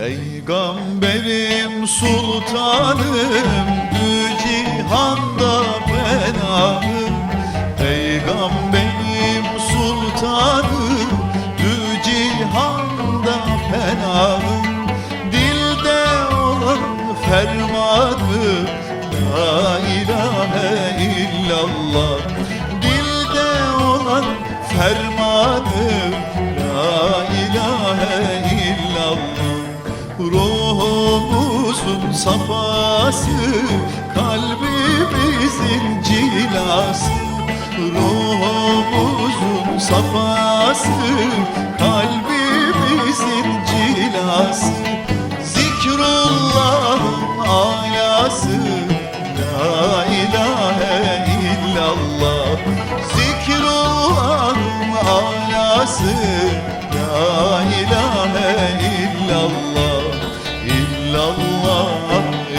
Peygamberim sultanım Dü cihanda fenahım Peygamberim sultanım Dü cihanda fenahım Dilde olan fermanı La ilahe illallah Ruhumuzun safası Kalbimizin cilası. Ruhumuzun safası Kalbimizin cilası. Zikrullah'ın alası La ilahe illallah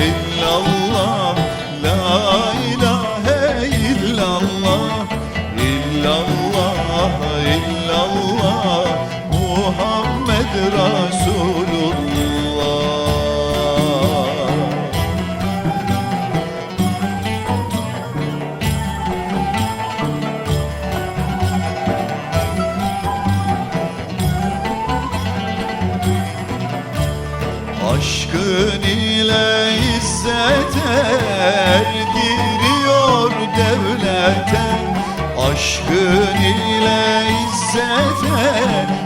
İllallah La ilahe illallah. İllallah illallah Muhammed Resulullah. Aşkın izzet erdiriyor devlete Aşkın ile izzet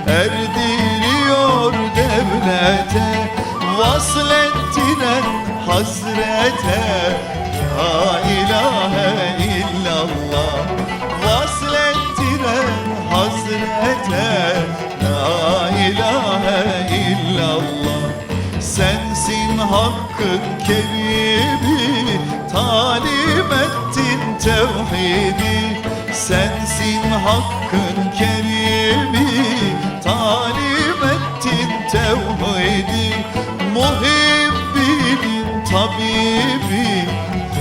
erdiriyor devlete. Vaslettiler hazrete La ilahe illallah. Vaslettiler hazrete La ilahe illallah. Sensin hakkın kerimi Talim ettin tevhidi. Sensin hakkın kerimi. Talim ettin tevhidi. Muhibbinin tabibi.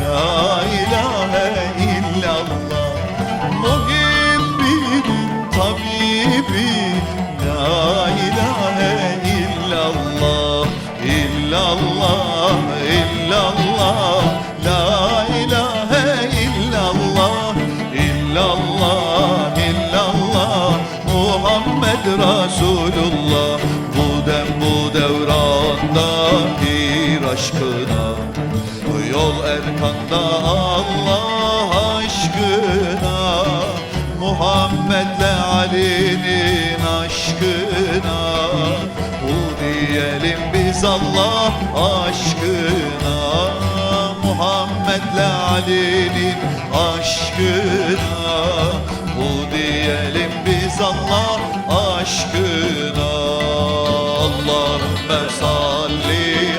La ilahe illallah. Muhibbinin tabibi. La ilahe İllallah. İllallah Allah aşkına Muhammed'le Ali'nin aşkına. Bu diyelim biz Allah aşkına Muhammed'le Ali'nin aşkına. Bu diyelim biz Allah aşkına. Allahümme salli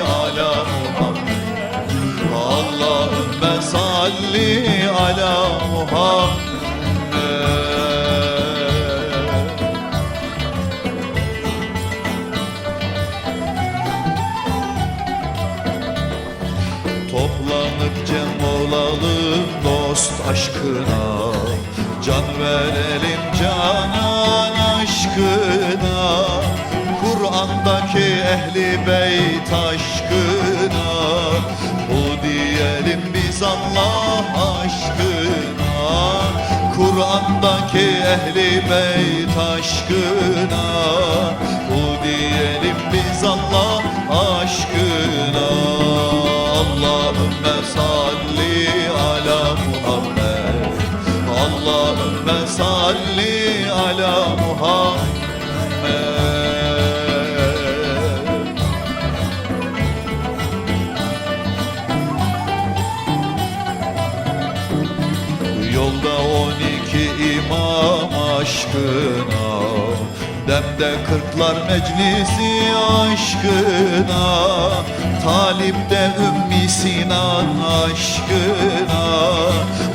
Toplanıp cem dost aşkına Can verelim canan aşkına. Kur'an'daki ehli beyt aşkına Bu diyelim biz Allah aşkına Kur'an'daki ehli beyt aşkına. Bu diyelim biz Allah aşkına. Allahümme salli Yolda on iki imam aşkına. Demde kırklar meclisi aşkına. Talip'te Ümmi Sinan aşkına.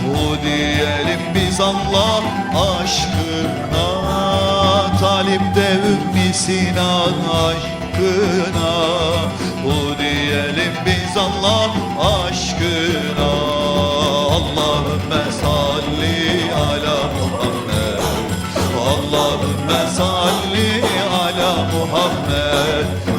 Bu diyelim biz Allah aşkına. Talip'te Ümmi Sinan aşkına. Bu diyelim biz Allah aşkına. Allahümme Muhammed